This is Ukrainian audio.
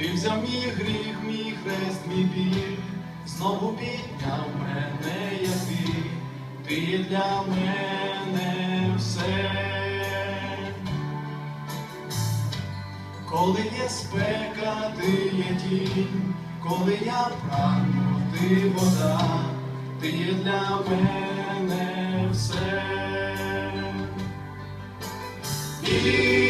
Ти взяв мій гріх, мій хрест, мій біль, знову підняв мене, як ти, ти є для мене все. Коли є спека, ти є тінь, коли я прагну, ти вода, ти є для мене все. Ісус,